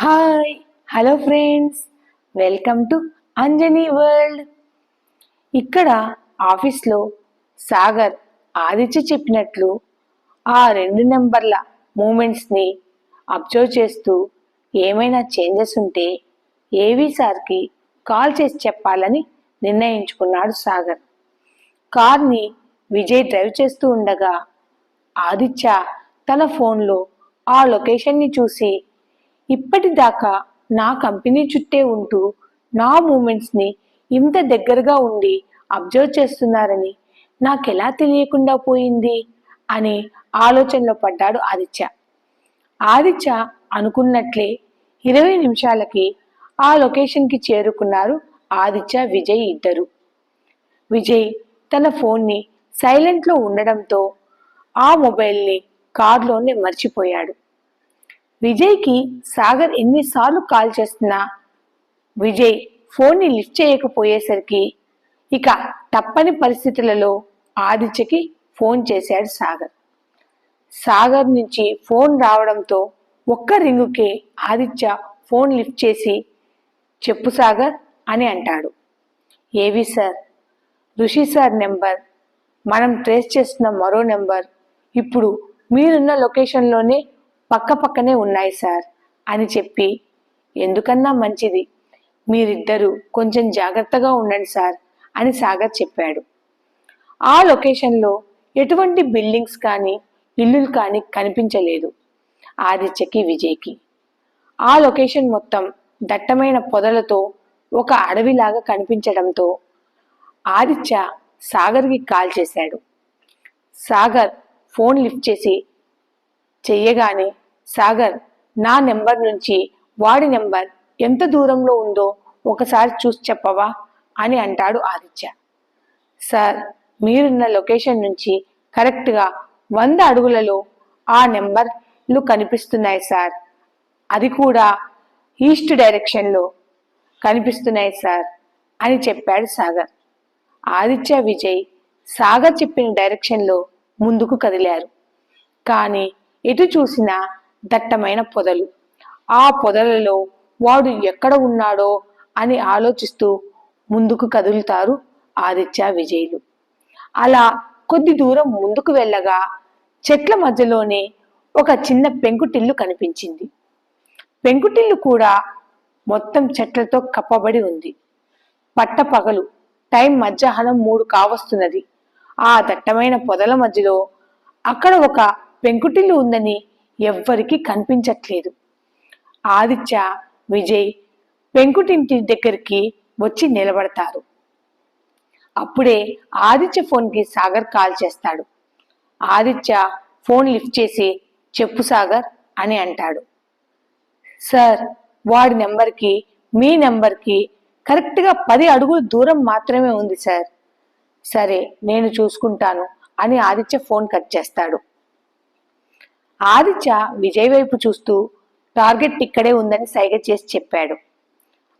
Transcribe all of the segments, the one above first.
Hi hello friends welcome to Anjani world ఇక్కడ ఆఫీస్లో సాగర్ ఆదిత్య చెప్పినట్లు ఆ రెండు నెంబర్ల మూమెంట్స్ని అబ్జర్వ్ చేస్తూ ఏమైనా చేంజెస్ ఉంటే ఏవి సార్కి కాల్ చేసి చెప్పాలని నిర్ణయించుకున్నాడు సాగర్. కార్ని విజయ్ డ్రైవ్ చేస్తూ ఉండగా ఆదిత్య తన ఫోన్లో ఆ లొకేషన్ని చూసి ఇప్పటిదాకా నా కంపెనీ చుట్టే ఉంటూ నా మూమెంట్స్ని ఇంత దగ్గరగా ఉండి అబ్జర్వ్ చేస్తున్నారని నాకెలా తెలియకుండా పోయింది అని ఆలోచనలో పడ్డాడు ఆదిత్య. ఆదిత్య అనుకున్నట్లే ఇరవై నిమిషాలకి ఆ లొకేషన్కి చేరుకున్నారు ఆదిత్య విజయ్ ఇద్దరు. విజయ్ తన ఫోన్ని సైలెంట్లో ఉండడంతో ఆ మొబైల్ని కార్లోనే మర్చిపోయాడు. విజయ్కి సాగర్ ఎన్నిసార్లు కాల్ చేస్తున్నా విజయ్ ఫోన్ని లిఫ్ట్ చేయకపోయేసరికి ఇక తప్పని పరిస్థితులలో ఆదిత్యకి ఫోన్ చేశాడు సాగర్. సాగర్ నుంచి ఫోన్ రావడంతో ఒక్క రింగుకే ఆదిత్య ఫోన్ లిఫ్ట్ చేసి చెప్పు సాగర్ అని అంటాడు. ఏవి సార్? ఋషి సార్ నెంబర్ మనం ట్రేస్ చేస్తున్న మరో నెంబర్. ఇప్పుడు మీరున్న లొకేషన్లోనే పక్క పక్కనే ఉన్నాయి సార్ అని చెప్పి ఎందుకన్నా మంచిది? మీరిద్దరూ కొంచెం జాగ్రత్తగా ఉండండి సార్ అని సాగర్ చెప్పాడు. ఆ లొకేషన్లో ఎటువంటి బిల్డింగ్స్ కానీ ఇల్లులు కానీ కనిపించలేదు ఆదిత్యకి విజయ్కి. ఆ లొకేషన్ మొత్తం దట్టమైన పొదలతో ఒక అడవిలాగా కనిపించడంతో ఆదిత్య సాగర్కి కాల్ చేశాడు. సాగర్ ఫోన్ లిఫ్ట్ చేసి చెయ్యగానే సాగర్ నా నెంబర్ నుంచి వాడి నెంబర్ ఎంత దూరంలో ఉందో ఒకసారి చూసి చెప్పవా? అని అంటాడు ఆదిత్య. సార్ మీరున్న లొకేషన్ నుంచి కరెక్ట్గా వంద అడుగులలో ఆ నెంబర్లు కనిపిస్తున్నాయి సార్. అది కూడా ఈస్ట్ డైరెక్షన్లో కనిపిస్తున్నాయి సార్ అని చెప్పాడు సాగర్. ఆదిత్య విజయ్ సాగర్ చెప్పిన డైరెక్షన్లో ముందుకు కదిలారు. కానీ ఎటు చూసినా దట్టమైన పొదలు. ఆ పొదలలో వాడు ఎక్కడ ఉన్నాడో అని ఆలోచిస్తూ ముందుకు కదులుతారు ఆదిత్య విజయులు. అలా కొద్ది దూరం ముందుకు వెళ్ళగా చెట్ల మధ్యలోనే ఒక చిన్న పెంకుటిల్లు కనిపించింది. పెంకుటిల్లు కూడా మొత్తం చెట్లతో కప్పబడి ఉంది. పట్ట పగలు టైం మధ్యాహ్నం మూడు కావస్తున్నది. ఆ దట్టమైన పొదల మధ్యలో అక్కడ ఒక పెంకుటిల్లు ఉందని ఎవ్వరికీ కనిపించట్లేదు. ఆదిత్య విజయ్ పెంకుటింటి దగ్గరికి వచ్చి నిలబడతారు. అప్పుడే ఆదిత్య ఫోన్కి సాగర్ కాల్ చేస్తాడు. ఆదిత్య ఫోన్ లిఫ్ట్ చేసి చెప్పు సాగర్ అని అంటాడు. సార్ వాడి నెంబర్కి మీ నెంబర్కి కరెక్ట్గా పది అడుగుల దూరం మాత్రమే ఉంది సార్. సరే నేను చూసుకుంటాను అని ఆదిత్య ఫోన్ కట్ చేస్తాడు. ఆదిత్య విజయ్ వైపు చూస్తూ టార్గెట్ ఇక్కడే ఉందని సైగ చేసి చెప్పాడు.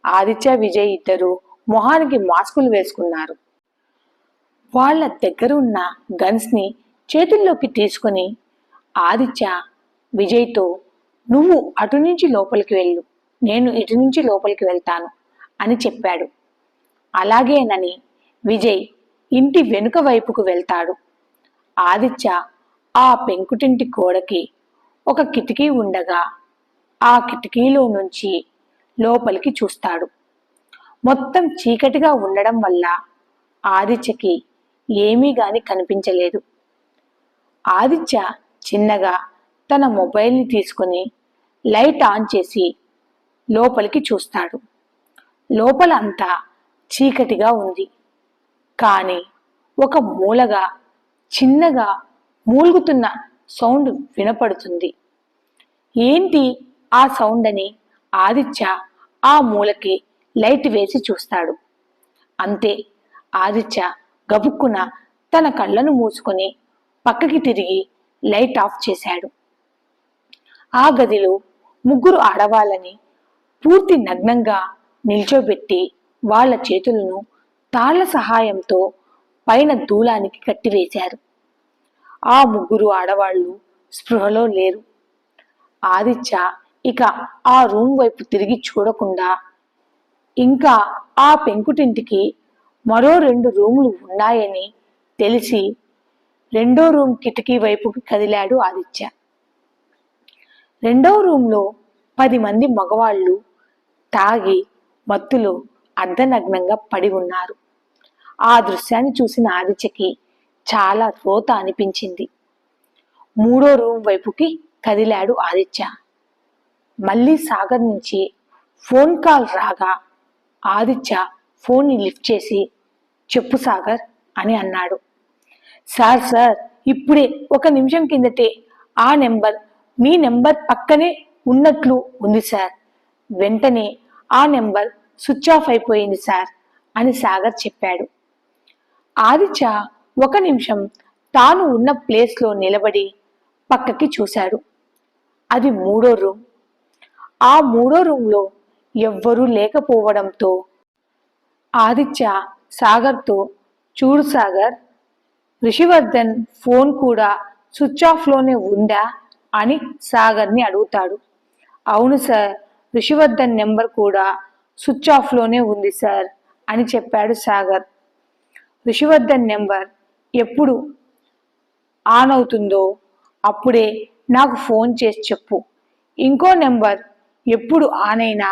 ఆదిత్య విజయ్ ఇద్దరు మొహానికి మాస్కులు వేసుకున్నారు. వాళ్ళ దగ్గర ఉన్న గన్స్ని చేతుల్లోకి తీసుకొని ఆదిత్య విజయ్తో నువ్వు అటు నుంచి లోపలికి వెళ్ళు. నేను ఇటు నుంచి లోపలికి వెళ్తాను అని చెప్పాడు. అలాగేనని విజయ్ ఇంటి వెనుక వైపుకు వెళ్తాడు. ఆదిత్య ఆ పెంకుటింటి గోడకి ఒక కిటికీ ఉండగా ఆ కిటికీలో నుంచి లోపలికి చూస్తాడు. మొత్తం చీకటిగా ఉండడం వల్ల ఆదిత్యకి ఏమీ గాని కనిపించలేదు. ఆదిత్య చిన్నగా తన మొబైల్ని తీసుకుని లైట్ ఆన్ చేసి లోపలికి చూస్తాడు. లోపల అంతా చీకటిగా ఉంది. కానీ ఒక మూలగా చిన్నగా మూలుగుతున్న సౌండ్ వినపడుతుంది. ఏంటి ఆ సౌండ్ అని ఆదిత్య ఆ మూలకి లైట్ వేసి చూస్తాడు. అంతే ఆదిత్య గబుక్కున తన కళ్ళను మూసుకొని పక్కకి తిరిగి లైట్ ఆఫ్ చేశాడు. ఆ గదిలో ముగ్గురు ఆడవాళ్ళని పూర్తి నగ్నంగా నిల్చోబెట్టి వాళ్ళ చేతులను తాళ్ళ సహాయంతో పైన దూలానికి కట్టివేశారు. ఆ ముగ్గురు ఆడవాళ్ళు స్పృహలో లేరు. ఆదిత్య ఇక ఆ రూమ్ వైపు తిరిగి చూడకుండా ఇంకా ఆ పెంకుటింటికి మరో రెండు రూములు ఉన్నాయని తెలిసి రెండో రూమ్ కిటికీ వైపుకి కదిలాడు ఆదిత్య. రెండో రూమ్లో పది మంది మగవాళ్ళు తాగి మత్తులో అర్ధనగ్నంగా పడి ఉన్నారు. ఆ దృశ్యాన్ని చూసిన ఆదిత్యకి చాలా రోత అనిపించింది. మూడో రూమ్ వైపుకి కదిలాడు ఆదిత్య. మళ్ళీ సాగర్ నుంచి ఫోన్ కాల్ రాగా ఆదిత్య ఫోన్ని లిఫ్ట్ చేసి చెప్పు సాగర్ అని అన్నాడు. సార్ సార్ ఇప్పుడే ఒక నిమిషం కిందటే ఆ నెంబర్ మీ నెంబర్ పక్కనే ఉన్నట్లు ఉంది సార్. వెంటనే ఆ నెంబర్ స్విచ్ ఆఫ్ అయిపోయింది సార్ అని సాగర్ చెప్పాడు. ఆదిత్య ఒక నిమిషం తాను ఉన్న ప్లేస్లో నిలబడి పక్కకి చూశాడు. అది మూడో రూమ్ ఆ మూడో రూమ్లో ఎవ్వరూ లేకపోవడంతో ఆదిత్య సాగర్తో చూడు సాగర్ రిషివర్ధన్ ఫోన్ కూడా స్విచ్ ఆఫ్లోనే ఉందా? అని సాగర్ని అడుగుతాడు. అవును సార్ రిషివర్ధన్ నెంబర్ కూడా స్విచ్ ఆఫ్లోనే ఉంది సార్ అని చెప్పాడు సాగర్. రిషివర్ధన్ నెంబర్ ఎప్పుడు ఆన్ అవుతుందో అప్పుడే నాకు ఫోన్ చేసి చెప్పు. ఇంకో నెంబర్ ఎప్పుడు ఆన్ అయినా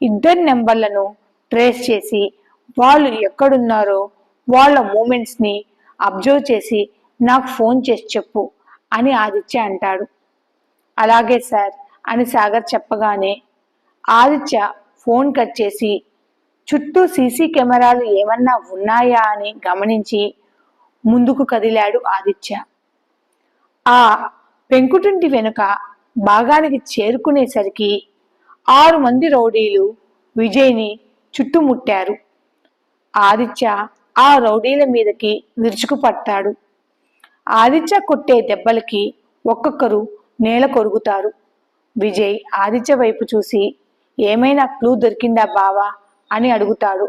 ఇద్దరు నెంబర్లను ట్రేస్ చేసి వాళ్ళు ఎక్కడున్నారో వాళ్ళ మూమెంట్స్ని అబ్జర్వ్ చేసి నాకు ఫోన్ చేసి చెప్పు అని ఆదిత్య అంటాడు. అలాగే సార్ అని సాగర్ చెప్పగానే ఆదిత్య ఫోన్ కట్ చేసి చుట్టూ సీసీ కెమెరాలు ఏమన్నా ఉన్నాయా? అని గమనించి ముందుకు కదిలాడు ఆదిత్య. ఆ పెంకుటింటి వెనుక భాగానికి చేరుకునేసరికి ఆరు మంది రౌడీలు విజయ్ని చుట్టుముట్టారు. ఆదిత్య ఆ రౌడీల మీదకి విరుచుకుపడతాడు. ఆదిత్య కొట్టే దెబ్బలకి ఒక్కొక్కరు నేల కొరుగుతారు విజయ్ ఆదిత్య వైపు చూసి ఏమైనా క్లూ దొరికిందా బావా? అని అడుగుతాడు.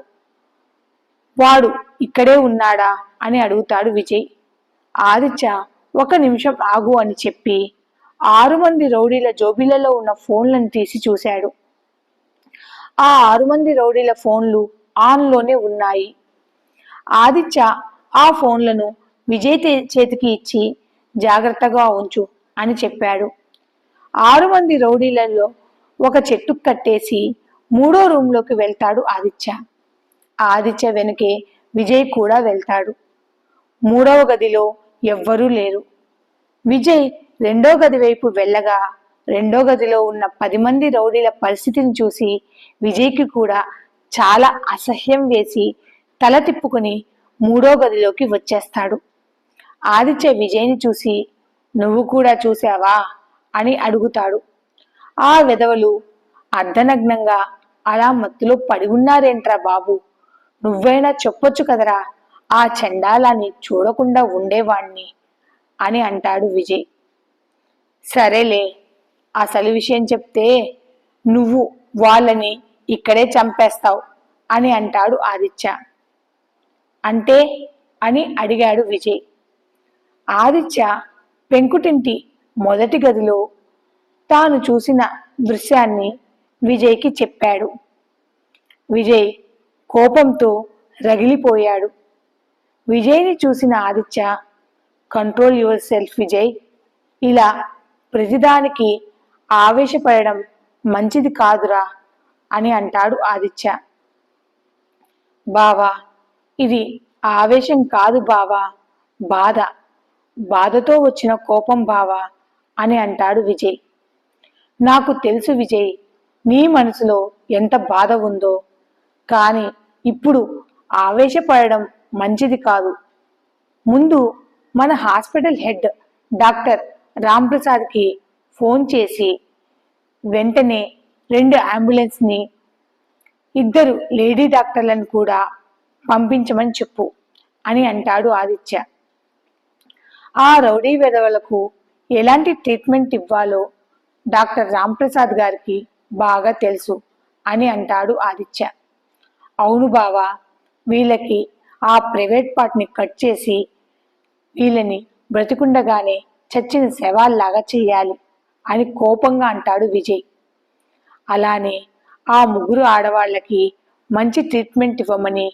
వాడు ఇక్కడే ఉన్నాడా అని అడుగుతాడు విజయ్. ఆదిత్య ఒక నిమిషం ఆగు అని చెప్పి ఆరు మంది రౌడీల జోబీలలో ఉన్న ఫోన్లను తీసి చూశాడు. ఆ ఆరు మంది రౌడీల ఫోన్లు ఆన్లోనే ఉన్నాయి. ఆదిత్య ఆ ఫోన్లను విజయ్ చేతికి ఇచ్చి జాగ్రత్తగా ఉంచు అని చెప్పాడు. ఆరు మంది రౌడీలలో ఒక చెట్టు కట్టేసి మూడో రూమ్లోకి వెళ్తాడు ఆదిత్య. ఆదిత్య వెనుకే విజయ్ కూడా వెళ్తాడు. మూడవ గదిలో ఎవ్వరూ లేరు. విజయ్ రెండో గది వైపు వెళ్ళగా రెండో గదిలో ఉన్న పది మంది రౌడీల పరిస్థితిని చూసి విజయ్కి కూడా చాలా అసహ్యం వేసి తల తిప్పుకుని మూడో గదిలోకి వచ్చేస్తాడు. ఆదిత్య విజయ్ని చూసి నువ్వు కూడా చూసావా అని అడుగుతాడు. ఆ వెధవలు అర్ధనగ్నంగా అలా మత్తులో పడి ఉన్నారేంట్రా బాబు? నువ్వైనా చెప్పొచ్చు కదరా ఆ చండాలాన్ని చూడకుండా ఉండేవాణ్ణి అని అంటాడు విజయ్. సరేలే అసలు విషయం చెప్తే నువ్వు వాళ్ళని ఇక్కడే చంపేస్తావు అని అంటాడు ఆదిత్య. అంటే? అని అడిగాడు విజయ్. ఆదిత్య పెంకుటింటి మొదటి గదిలో తాను చూసిన దృశ్యాన్ని విజయ్కి చెప్పాడు. విజయ్ కోపంతో రగిలిపోయాడు. విజయ్ని చూసిన Aditya control yourself Vijay. ఇలా ప్రతిదానికి ఆవేశపడడం మంచిది కాదురా అని అంటాడు ఆదిత్య. బావా ఇది ఆవేశం కాదు బావా బాధ. బాధతో వచ్చిన కోపం బావా అని అంటాడు విజయ్. నాకు తెలుసు విజయ్ నీ మనసులో ఎంత బాధ ఉందో కానీ ఇప్పుడు ఆవేశపడడం మంచిది కాదు. ముందు మన హాస్పిటల్ హెడ్ డాక్టర్ రాంప్రసాద్కి ఫోన్ చేసి వెంటనే రెండు అంబులెన్స్ని ఇద్దరు లేడీ డాక్టర్లను కూడా పంపించమని చెప్పు అని అంటాడు ఆదిత్య. ఆ రౌడీ వెధవలకు ఎలాంటి ట్రీట్మెంట్ ఇవ్వాలో డాక్టర్ రాంప్రసాద్ గారికి బాగా తెలుసు అని అంటాడు ఆదిత్య. అవును బావా వీళ్ళకి ఆ ప్రైవేట్ పార్ట్ని కట్ చేసి వీళ్ళని బ్రతికుండగానే చచ్చిన శవాల్లాగా చెయ్యాలి అని కోపంగా అంటాడు విజయ్. అలానే ఆ ముగ్గురు ఆడవాళ్ళకి మంచి ట్రీట్మెంట్ ఇవ్వమని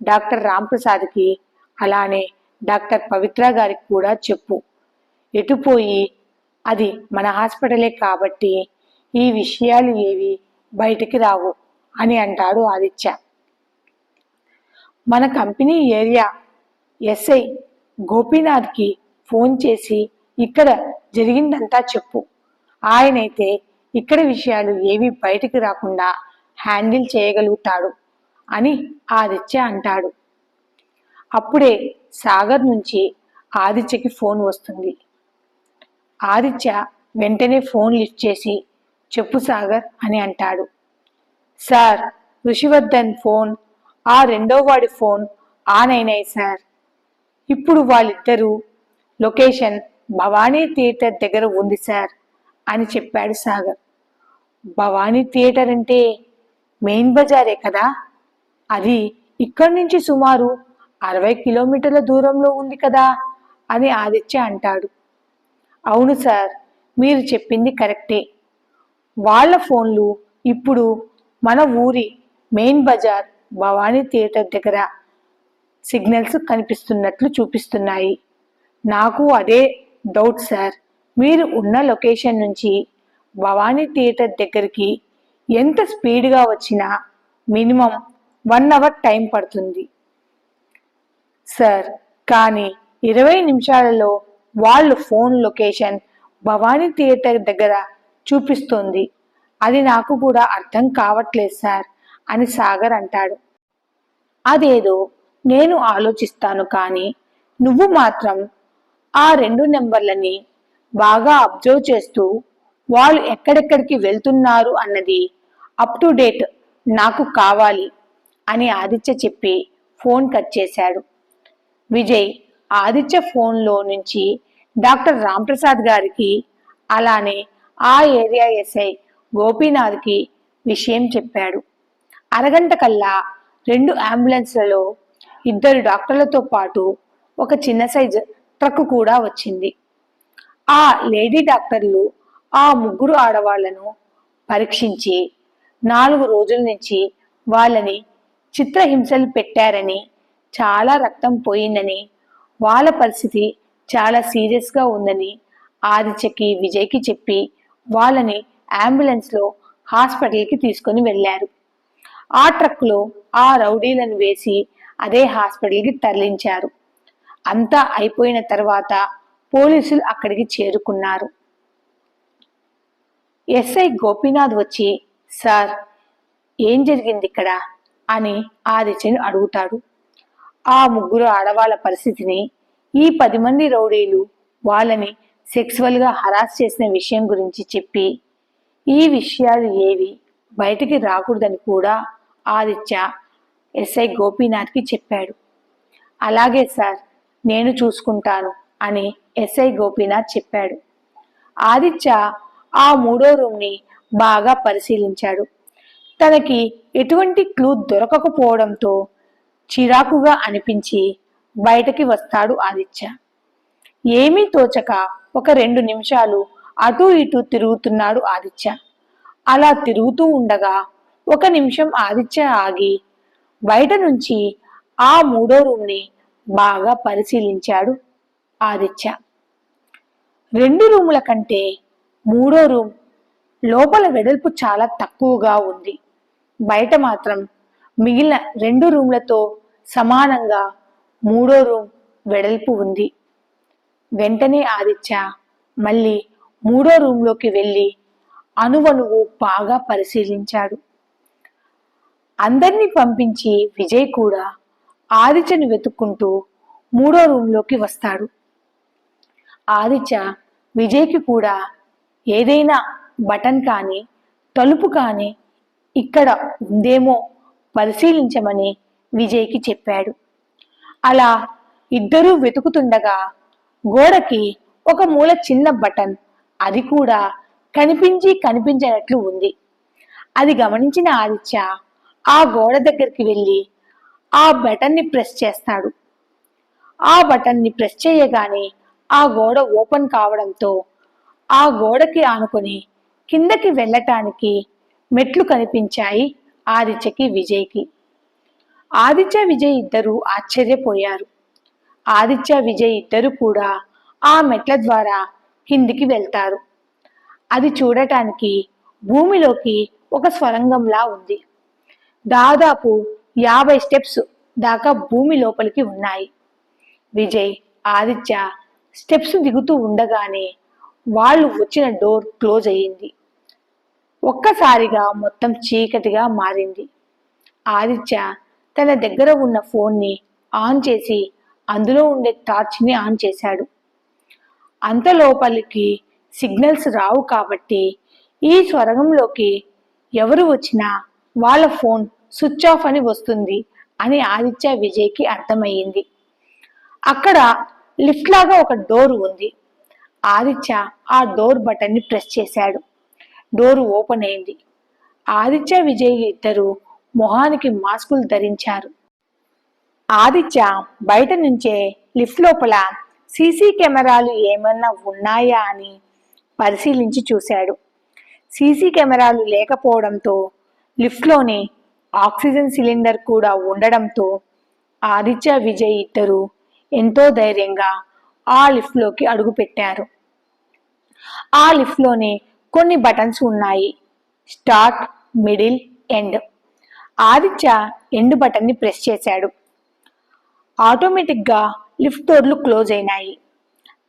డాక్టర్ రాంప్రసాద్కి అలానే డాక్టర్ పవిత్ర గారికి కూడా చెప్పు. ఎటుపోయి అది మన హాస్పిటలే కాబట్టి ఈ విషయాలు ఏవి బయటికి రావు అని అంటాడు ఆదిత్య. మన కంపెనీ ఏరియా ఎస్ఐ గోపీనాథ్కి ఫోన్ చేసి ఇక్కడ జరిగిందంతా చెప్పు. ఆయనైతే ఇక్కడ విషయాలు ఏవి బయటికి రాకుండా హ్యాండిల్ చేయగలుగుతాడు అని ఆదిత్య అంటాడు. అప్పుడే సాగర్ నుంచి ఆదిత్యకి ఫోన్ వస్తుంది. ఆదిత్య వెంటనే ఫోన్ లిఫ్ట్ చేసి చెప్పు సాగర్ అని అంటాడు. సార్ ఋషివర్ధన్ ఫోన్ ఆ రెండో వాడి ఫోన్ ఆన్ అయినాయి సార్. ఇప్పుడు వాళ్ళిద్దరూ లొకేషన్ భవానీ థియేటర్ దగ్గర ఉంది సార్ అని చెప్పాడు సాగర్. భవానీ థియేటర్ అంటే మెయిన్ బజారే కదా? అది ఇక్కడి నుంచి సుమారు అరవై కిలోమీటర్ల దూరంలో ఉంది కదా అని ఆదిత్య అంటాడు. అవును సార్ మీరు చెప్పింది కరెక్టే. వాళ్ళ ఫోన్లు ఇప్పుడు మన ఊరి మెయిన్ బజార్ భవానీ థియేటర్ దగ్గర సిగ్నల్స్ కనిపిస్తున్నట్లు చూపిస్తున్నాయి. నాకు అదే డౌట్ సార్. మీరు ఉన్న లొకేషన్ నుంచి భవానీ థియేటర్ దగ్గరికి ఎంత స్పీడ్గా వచ్చినా మినిమం వన్ అవర్ టైం పడుతుంది. సార్ కానీ ఇరవై నిమిషాలలో వాళ్ళు ఫోన్ లొకేషన్ భవానీ థియేటర్ దగ్గర చూపిస్తోంది. అది నాకు కూడా అర్థం కావట్లేదు సార్. అని సాగర్ అంటాడు. అదేదో నేను ఆలోచిస్తాను కానీ నువ్వు మాత్రం ఆ రెండు నెంబర్లని బాగా అబ్జర్వ్ చేస్తూ వాళ్ళు ఎక్కడెక్కడికి వెళ్తున్నారు అన్నది అప్ టు డేట్ నాకు కావాలి అని ఆదిత్య చెప్పి ఫోన్ కట్ చేశాడు. విజయ్ ఆదిత్య ఫోన్లో నుంచి డాక్టర్ రాంప్రసాద్ గారికి అలానే ఆ ఏరియా ఎస్ఐ గోపీనాథ్కి విషయం చెప్పాడు. అరగంట కల్లా రెండు అంబులెన్స్లలో ఇద్దరు డాక్టర్లతో పాటు ఒక చిన్న సైజు ట్రక్ కూడా వచ్చింది. ఆ లేడీ డాక్టర్లు ఆ ముగ్గురు ఆడవాళ్ళను పరీక్షించి నాలుగు రోజుల నుంచి వాళ్ళని చిత్రహింసలు పెట్టారని చాలా రక్తం పోయిందని వాళ్ళ పరిస్థితి చాలా సీరియస్గా ఉందని ఆదిత్యకి విజయ్కి చెప్పి వాళ్ళని అంబులెన్స్లో హాస్పిటల్కి తీసుకొని వెళ్ళారు. ఆ ట్రక్లో ఆ రౌడీలను వేసి అదే హాస్పిటల్కి తరలించారు. అంతా అయిపోయిన తర్వాత పోలీసులు అక్కడికి చేరుకున్నారు. ఎస్ఐ గోపీనాథ్ వచ్చి సార్ ఏం జరిగింది ఇక్కడ? అని ఆదిత్యను అడుగుతాడు. ఆ ముగ్గురు ఆడవాళ్ళ పరిస్థితిని ఈ పది మంది రౌడీలు వాళ్ళని సెక్సువల్గా హరాస్ చేసిన విషయం గురించి చెప్పి ఈ విషయాలు ఏవి? బయటికి రాకూడదని కూడా ఆదిత్య ఎస్ఐ గోపీనాథ్కి చెప్పాడు. అలాగే సార్ నేను చూసుకుంటాను అని ఎస్ఐ గోపీనాథ్ చెప్పాడు. ఆదిత్య ఆ మూడో రూమ్ని బాగా పరిశీలించాడు. తనకి ఎటువంటి క్లూ దొరకకపోవడంతో చిరాకుగా అనిపించి బయటకి వస్తాడు ఆదిత్య. ఏమీ తోచక ఒక రెండు నిమిషాలు అటూ ఇటూ తిరుగుతున్నాడు ఆదిత్య. అలా తిరుగుతూ ఉండగా ఒక నిమిషం ఆదిత్య ఆగి బయట నుంచి ఆ మూడో రూమ్ని బాగా పరిశీలించాడు ఆదిత్య. రెండు రూముల కంటే మూడో రూమ్ లోపల వెడల్పు చాలా తక్కువగా ఉంది. బయట మాత్రం మిగిలిన రెండు రూమ్లతో సమానంగా మూడో రూమ్ వెడల్పు ఉంది. వెంటనే ఆదిత్య మళ్ళీ మూడో రూమ్లోకి వెళ్ళి అణువణువు బాగా పరిశీలించాడు. అందరినీ పంపించి విజయ్ కూడా ఆదిత్యను వెతుక్కుంటూ మూడో రూమ్లోకి వస్తాడు. ఆదిత్య విజయ్కి కూడా ఏదైనా బటన్ కానీ తలుపు కానీ ఇక్కడ ఉందేమో పరిశీలించమని విజయ్కి చెప్పాడు. అలా ఇద్దరూ వెతుకుతుండగా గోడకి ఒక మూల చిన్న బటన్ అది కూడా కనిపించి కనిపించినట్లు ఉంది. అది గమనించిన ఆదిత్య ఆ గోడ దగ్గరికి వెళ్ళి ఆ బటన్ని ప్రెస్ చేస్తాడు. ఆ బటన్ని ప్రెస్ చేయగానే ఆ గోడ ఓపెన్ కావడంతో ఆ గోడకి ఆనుకొని కిందకి వెళ్ళటానికి మెట్లు కనిపించాయి ఆదిత్యకి విజయ్కి. ఆదిత్య విజయ్ ఇద్దరు ఆశ్చర్యపోయారు. ఆదిత్య విజయ్ ఇద్దరు కూడా ఆ మెట్ల ద్వారా కిందికి వెళ్తారు. అది చూడటానికి భూమిలోకి ఒక స్వరంగంలా ఉంది. దాదాపు యాభై స్టెప్స్ దాకా భూమి లోపలికి ఉన్నాయి. విజయ్ ఆదిత్య స్టెప్స్ దిగుతూ ఉండగానే వాళ్ళు వచ్చిన డోర్ క్లోజ్ అయ్యింది. ఒక్కసారిగా మొత్తం చీకటిగా మారింది. ఆదిత్య తన దగ్గర ఉన్న ఫోన్ని ఆన్ చేసి అందులో ఉండే టార్చ్ని ఆన్ చేశాడు. అంత లోపలికి సిగ్నల్స్ రావు కాబట్టి ఈ స్వరంగంలోకి ఎవరు వచ్చినా వాళ్ళ ఫోన్ స్విచ్ ఆఫ్ అని వస్తుంది అని ఆదిత్య విజయ్కి అర్థమయ్యింది. అక్కడ లిఫ్ట్ లాగా ఒక డోర్ ఉంది. ఆదిత్య ఆ డోర్ బటన్ని ప్రెస్ చేశాడు. డోర్ ఓపెన్ అయింది. ఆదిత్య విజయ్ ఇద్దరు మొహానికి మాస్కులు ధరించారు. ఆదిత్య బయట నుంచే లిఫ్ట్ లోపల సీసీ కెమెరాలు ఏమన్నా ఉన్నాయా అని పరిశీలించి చూశాడు. సీసీ కెమెరాలు లేకపోవడంతో లిఫ్ట్లోని ఆక్సిజన్ సిలిండర్ కూడా ఉండడంతో ఆదిత్య విజయ్ ఇద్దరు ఎంతో ధైర్యంగా ఆ లిఫ్ట్లోకి అడుగుపెట్టారు. ఆ లిఫ్ట్లోనే కొన్ని బటన్స్ ఉన్నాయి. Start middle end. Aditya end బటన్ని ప్రెస్ చేశాడు. ఆటోమేటిక్గా లిఫ్ట్ డోర్లు క్లోజ్ అయినాయి.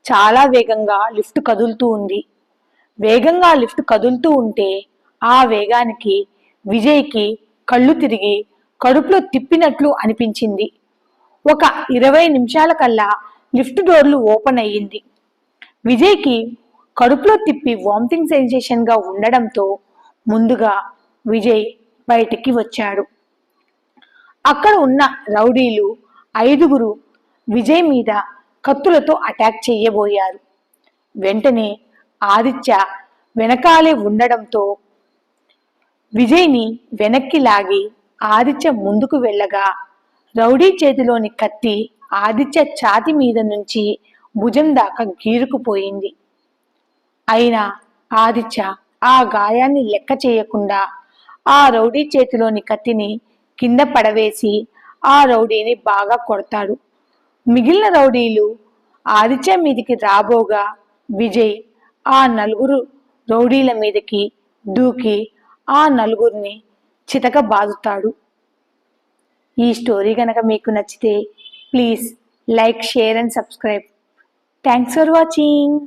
చాలా వేగంగా లిఫ్ట్ కదులుతూ ఉంది. వేగంగా లిఫ్ట్ కదులుతూ ఉంటే ఆ వేగానికి విజయ్కి కళ్ళు తిరిగి కడుపులో తిప్పినట్లు అనిపించింది. ఒక ఇరవై నిమిషాల కల్లా లిఫ్ట్ డోర్లు ఓపెన్ అయ్యింది. విజయ్కి కడుపులో తిప్పి వామిటింగ్ సెన్సేషన్గా ఉండడంతో ముందుగా విజయ్ బయటికి వచ్చాడు. అక్కడ ఉన్న రౌడీలు ఐదుగురు విజయ్ మీద కత్తులతో అటాక్ చేయబోయారు. వెంటనే ఆదిత్య వెనకాలే ఉండడంతో విజయ్ని వెనక్కి లాగి ఆదిత్య ముందుకు వెళ్ళగా రౌడీ చేతిలోని కత్తి ఆదిత్య ఛాతి మీద నుంచి భుజం దాకా గీరుకుపోయింది. అయినా ఆదిత్య ఆ గాయాన్ని లెక్క చేయకుండా ఆ రౌడీ చేతిలోని కత్తిని కింద పడవేసి ఆ రౌడీని బాగా కొడతాడు. మిగిలిన రౌడీలు ఆదిత్య మీదికి రాబోగా విజయ్ ఆ నలుగురు రౌడీల మీదకి దూకి ఆ నలుగురిని చితక బాదుతాడు. ఈ స్టోరీ కనుక మీకు నచ్చితే please like share and subscribe. Thanks for watching.